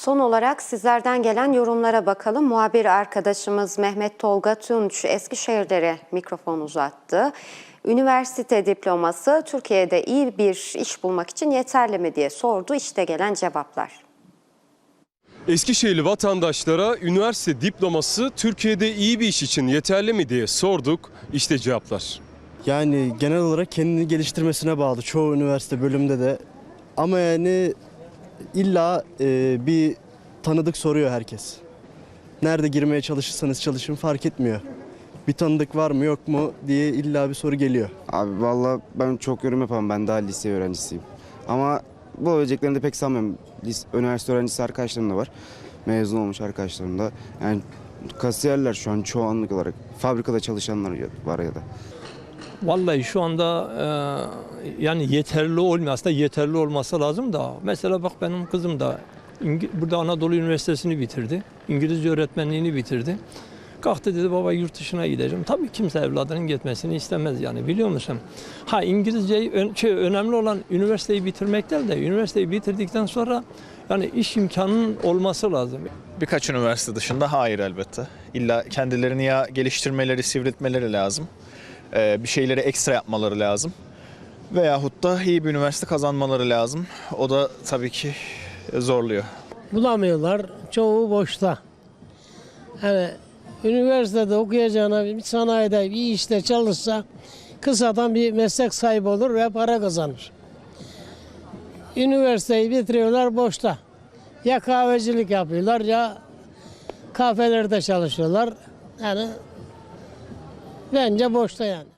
Son olarak sizlerden gelen yorumlara bakalım. Muhabir arkadaşımız Mehmet Tolga Tunç Eskişehir'lere mikrofon uzattı. Üniversite diploması Türkiye'de iyi bir iş bulmak için yeterli mi diye sordu. İşte gelen cevaplar. Eskişehirli vatandaşlara üniversite diploması Türkiye'de iyi bir iş için yeterli mi diye sorduk. İşte cevaplar. Yani genel olarak kendini geliştirmesine bağlı çoğu üniversite bölümde de. Ama yani illa e, bir tanıdık soruyor herkes. Nerede girmeye çalışırsanız çalışın fark etmiyor. Bir tanıdık var mı yok mu diye illa bir soru geliyor. Abi valla ben çok yorum yapamam. Ben daha lise öğrencisiyim. Ama bu öleceklerini de pek sanmıyorum. Lise, üniversite öğrencisi arkadaşlarım da var. Mezun olmuş arkadaşlarım da. Yani kasiyerler şu an çoğunluk olarak. Fabrikada çalışanlar var ya da. Vallahi şu anda e, yani yeterli olmuyor. Aslında yeterli olması lazım da. Mesela bak benim kızım da burada Anadolu Üniversitesi'ni bitirdi. İngilizce öğretmenliğini bitirdi. Kalktı dedi baba yurt dışına gideceğim. Tabii kimse evladının gitmesini istemez yani biliyor musun? Ha İngilizceyi şey, önemli olan üniversiteyi bitirmek değil de üniversiteyi bitirdikten sonra yani iş imkanının olması lazım. Birkaç üniversite dışında hayır elbette. İlla kendilerini ya geliştirmeleri, sivriltmeleri lazım. Ee, bir şeyleri ekstra yapmaları lazım. Veyahut da iyi bir üniversite kazanmaları lazım. O da tabii ki zorluyor. bulamıyorlar. Çoğu boşta. Yani üniversitede okuyacağına bir sanayide bir işte çalışsa kısadan bir meslek sahibi olur ve para kazanır. Üniversiteyi bitiriyorlar boşta. Ya kahvecilik yapıyorlar ya kafelerde çalışıyorlar. Yani bence boşta yani.